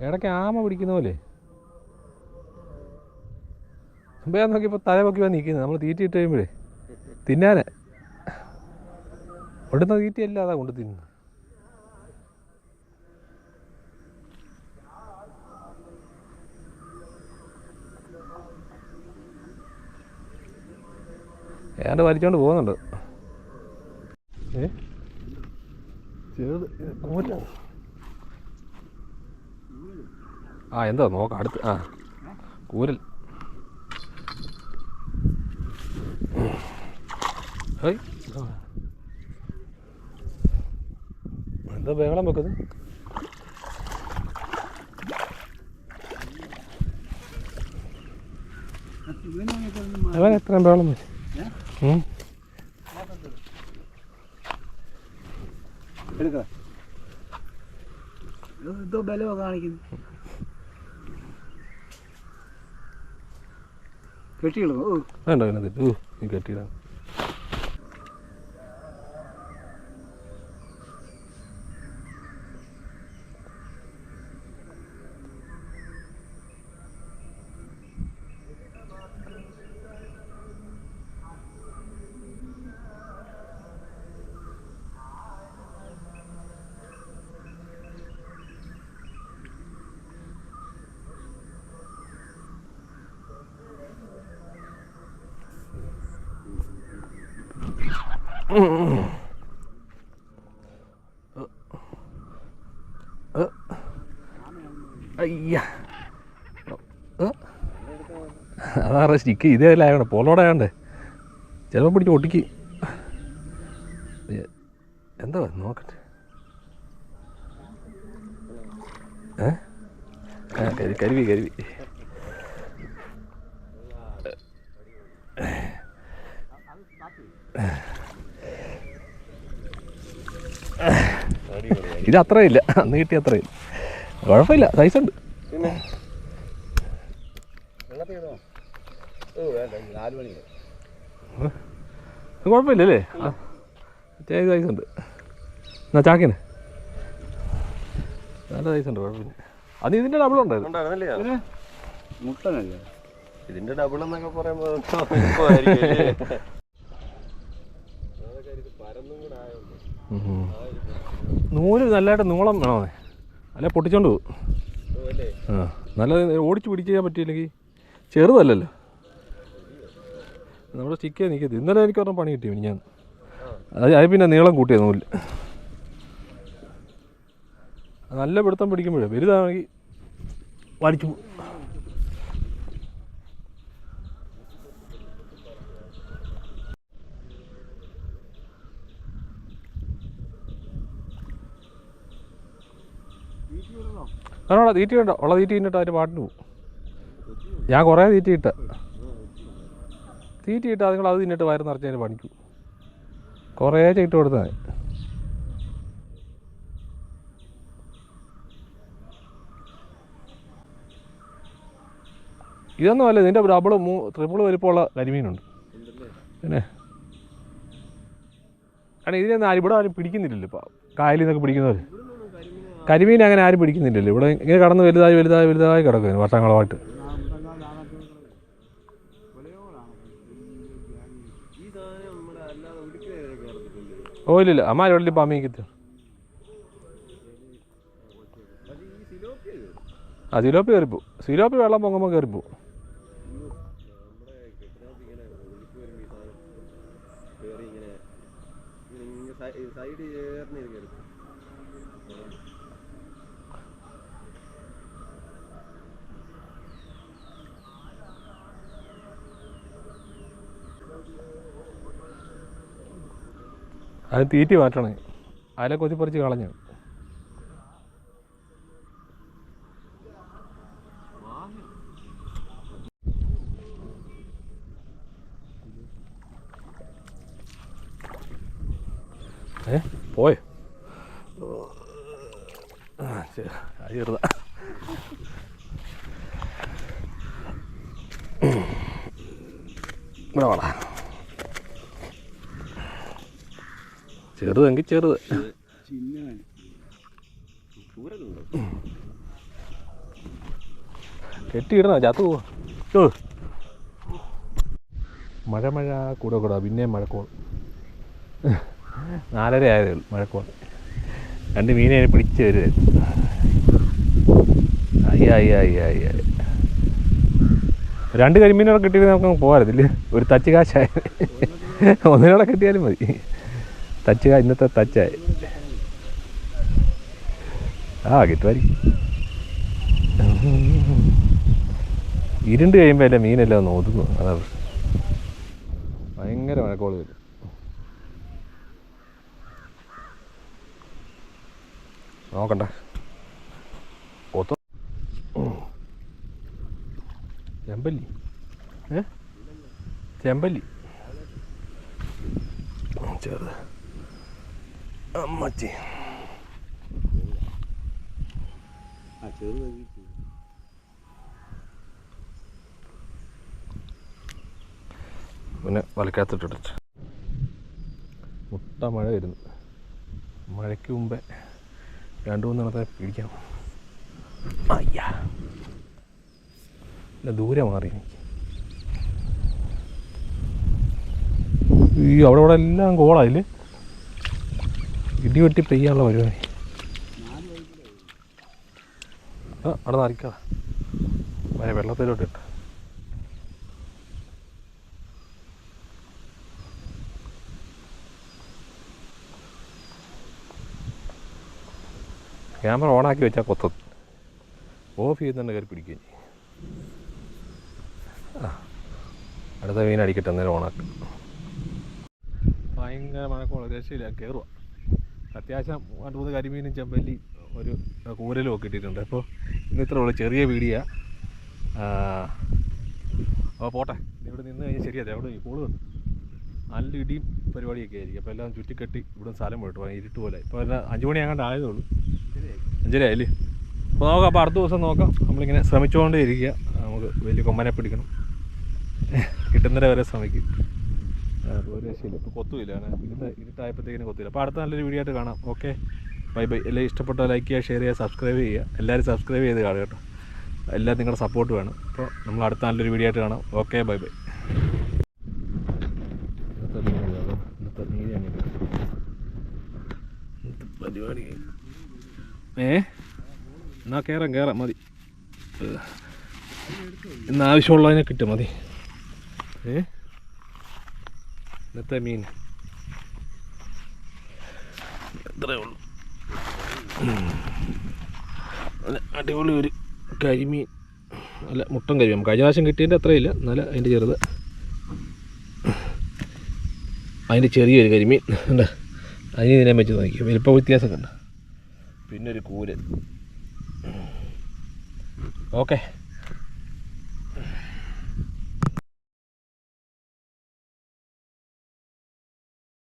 ഇടയ്ക്ക് ആമ പിടിക്കുന്ന പോലെ. മുമ്പേ നോക്കിയപ്പോൾ തല പൊക്കി വന്ന് നിൽക്കുന്നത് നമ്മൾ തീറ്റ ഇട്ട് കഴിയുമ്പോഴേ തിന്നാനെ. ഇവിടുന്ന് തീറ്റയല്ല അതാ കൊണ്ട് തിന്നു ഏതാണ്ട് വലിച്ചോണ്ട് പോകുന്നുണ്ട്. ഏ? ചെറുത് ആ എന്താ നോക്കാം അടുത്ത് ആ. കൂരൽ. എന്താ ബഹളം വെക്കുന്നത്? അവൻ എത്ര ബഹളം വെച്ചു. എടുക്ക. എന്തോ ബലമോ കാണിക്കുന്നു. കെട്ടിയിടുന്നു? വേണ്ട അതിനകത്ത് ഓ നീ കെട്ടിയിടാം. അയ്യ. ഏ? അതാ സ്റ്റിക്ക് പോലോടെ ആയോണ്ടേ. ചിലപ്പോൾ പിടിച്ച് ഒട്ടിക്ക്. എന്താ? നോക്കട്ടെ. ഏ? കരുവി കരുവി കരുവി. ഇത് അത്രയില്ല. അന്ന് കിട്ടിയ അത്രയില്ല കുഴപ്പമില്ല. സൈസ് ഉണ്ട് കുഴപ്പമില്ലല്ലേ? അത്യാവശ്യം സൈസ് ഉണ്ട് എന്നാ ചാക്കിന്? നല്ല സൈസ് ഉണ്ട് കുഴപ്പമില്ല. അത് ഇതിന്റെ ഡബിൾ ഉണ്ടായിരുന്നു. മുട്ടനല്ലേ? ഇതിന്റെ ഡബിൾ എന്നൊക്കെ പറയുമ്പോ നൂൽ നല്ലതായിട്ട് നൂളം വേണമെന്നേ അല്ലെ പൊട്ടിച്ചോണ്ട് പോകും ആ നല്ല ഓടിച്ച് ചെയ്യാൻ പറ്റിയില്ലെങ്കിൽ ചെറുതല്ലല്ലോ. നമ്മുടെ സ്റ്റിക്കേ നിൽക്കരുത് ഇന്നലെ എനിക്ക് പറഞ്ഞ പണി കിട്ടി ഞാൻ. അത് അത് പിന്നെ നീളം കൂട്ടിയ നൂൽ. നല്ല പിടുത്തം പിടിക്കുമ്പോഴേ വലുതാണെങ്കിൽ വലിച്ചു പോകും ആണോടാ ഉണ്ടോ ഉള്ള തീറ്റ തിന്നിട്ട് അതിന്റെ പാട്ടിന് പോകും ഞാൻ കുറേ തീറ്റ ഇട്ട. തീറ്റ ഇട്ടാൽ നിങ്ങൾ അത് തിന്നിട്ട് വയറ് നിറച്ചതിന് പണിക്കും. കുറേ ഇട്ട് കൊടുത്താൽ ഇതൊന്നും അല്ല ഇതിന്റെ ഡബിൾ മൂ ട്രിപ്പിൾ വലിപ്പമുള്ള കരിമീനുണ്ട്. പിന്നെ? കാരണം ഇതിനൊന്നും ആരും ഇവിടെ ആരും പിടിക്കുന്നില്ലല്ലോ ഇപ്പോൾ കായലിൽ നിന്നൊക്കെ പിടിക്കുന്നവർ കരിമീൻ അങ്ങനെ ആരും പിടിക്കുന്നില്ലല്ലോ. ഇവിടെ ഇങ്ങനെ കടന്ന് വലുതായി വലുതായി വലുതായി കിടക്കുന്നു വർഷങ്ങളായിട്ട്. ഓ ഇല്ലില്ല അമ്മ വെള്ളി കയറും ആ സിലോപ്പി കയറിപ്പോ. സിലോപ്പി വെള്ളം പൊങ്ങുമ്പോൾ കയറിപ്പോ. സൈഡ് ചേർന്ന് അത് തീറ്റി മാറ്റണേ. അതിലെ കൊത്തിപ്പറിച്ച് കളഞ്ഞു. ഏ പോയോ. ചെറുതാ. ഇവിടെ വേണം ചെറുതെങ്കിൽ ചെറുത്. കെട്ടിയിടണോ? ചത്തു പോവാ? മഴ മഴ കൂടെ കൂടാ. പിന്നെ മഴക്കോൾ. നാലര ആയതേ ഉള്ളൂ മഴക്കോൾ. രണ്ട് മീനെ പിടിച്ച് വരുമായിരുന്നു അയ്യ അയ്യ അയ്യ അയ്യ രണ്ട് കരിമീനോടെ കിട്ടിയിട്ട് നമുക്ക് പോകാറില്ലേ ഒരു തച്ച് കാശായ ഒന്നിനോടെ കിട്ടിയാലും മതി. തച്ച് ഇന്നത്തെ തച്ചായി ആ കിട്ടുമായിരിക്കും. ഇരുണ്ട് കഴിയുമ്പോൾ എന്റെ മീനെല്ലാം ഒന്ന് ഒതുങ്ങും. അതാ പ്രശ്നം. ഭയങ്കര മഴക്കോൾ വരും നോക്കണ്ട. ഒത്തു ചെമ്പല്ലി. ഏ? ചെമ്പല്ലി. ചെറുത്. അമ്മച്ചി. പിന്നെ വലക്കാത്തിട്ട് മുട്ട മഴ വരുന്നു. മഴയ്ക്ക് മുമ്പേ രണ്ട് മൂന്നെണ്ണത്തെ പിടിക്കാം. അയ്യാ. പിന്നെ ദൂരെ മാറി എനിക്ക്. ഈ അവിടെ ഇവിടെ എല്ലാം കോളായില്ലേ ഇടി വെട്ടി പെയ്യാനുള്ള പരിപാടി. അവിടെ നറിക്കാ വരെ വെള്ളത്തിലോട്ട്. ഇട്ട് ക്യാമറ ഓണാക്കി വെച്ചാൽ കൊത്ത. ഓഫ് ചെയ്യുന്നുണ്ട് കയറി പിടിക്കുകയും ചെയ്യും. അടുത്ത മീൻ അടിക്കട്ടെ അന്നേരം ഓണാക്കും. ഭയങ്കര മഴക്കോളം രക്ഷയില്ല കയറുക അത്യാവശ്യം രണ്ട് മൂന്ന് കരിമീനും ചെമ്പല്ലി ഒരു കൂരലും ഒക്കെ ഇട്ടിട്ടുണ്ട്. അപ്പോൾ ഇന്ന് ഇത്ര ഉള്ളൂ. ചെറിയ വീഡിയോ. അപ്പോൾ പോട്ടെ. ഇവിടെ നിന്ന് കഴിഞ്ഞാൽ ശരിയല്ല അവിടെ വന്നു നല്ല ഇടിയും പരിപാടിയൊക്കെ ആയിരിക്കും. അപ്പോൾ എല്ലാം ചുറ്റിക്കെട്ടി ഇവിടെ സ്ഥലം പോയിട്ട് ഇരുട്ട് പോലെ. ഇപ്പോൾ എല്ലാം അഞ്ച് മണി അങ്ങോട്ട് ആയതേ ഉള്ളൂ. അഞ്ചര ആയില്ലേ? അപ്പോൾ നോക്കാം. അപ്പോൾ അടുത്ത ദിവസം നോക്കാം. നമ്മളിങ്ങനെ ശ്രമിച്ചുകൊണ്ടേ ഇരിക്കുക. നമുക്ക് വലിയ കൊമ്മനെ പിടിക്കണം. കിട്ടുന്നവരെ വരെ ശ്രമിക്കും. ഒരു രക്ഷയില്ല ഇപ്പോൾ കൊത്തുമില്ല ഇരുട്ടായപ്പോഴത്തേക്കിനും കൊത്തില്ല അപ്പോൾ അടുത്ത നല്ലൊരു വീഡിയോ ആയിട്ട് കാണാം. ഓക്കെ ബൈ ബൈ എല്ലാം ഇഷ്ടപ്പെട്ടാൽ ലൈക്ക് ചെയ്യുക ഷെയർ ചെയ്യുക സബ്സ്ക്രൈബ് ചെയ്യുക. എല്ലാവരും സബ്സ്ക്രൈബ് ചെയ്ത് കാണുക കേട്ടോ. എല്ലാം നിങ്ങളുടെ സപ്പോർട്ട് വേണം. അപ്പോൾ നമ്മൾ അടുത്ത നല്ലൊരു വീഡിയോ ആയിട്ട് കാണാം. ഓക്കെ ബൈ ബൈ പരിപാടി. ഏ? എന്നാ കയറാം കയറാം മതി. ഇന്ന് ആവശ്യമുള്ളതിനെ കിട്ടും മതി. ഏ? ഇന്നത്തെ മീൻ. എത്രയേ ഉള്ളൂ. നല്ല അടിപൊളി ഒരു കരിമീൻ. അല്ല മുട്ടൻ കരിമീൻ. കഴിഞ്ഞ പ്രാവശ്യം കിട്ടിയതിന്റെ അത്രയില്ല. എന്നാലും അതിന്റെ ചെറുത്. അതിന്റെ ചെറിയൊരു കരിമീൻ. ഉണ്ട് അതിന് ഇതിനെ വെച്ച് നോക്കി വലിപ്പ വ്യത്യാസമൊക്കെ ഉണ്ട് പിന്നെ ഒരു കൂര് ഓക്കെ.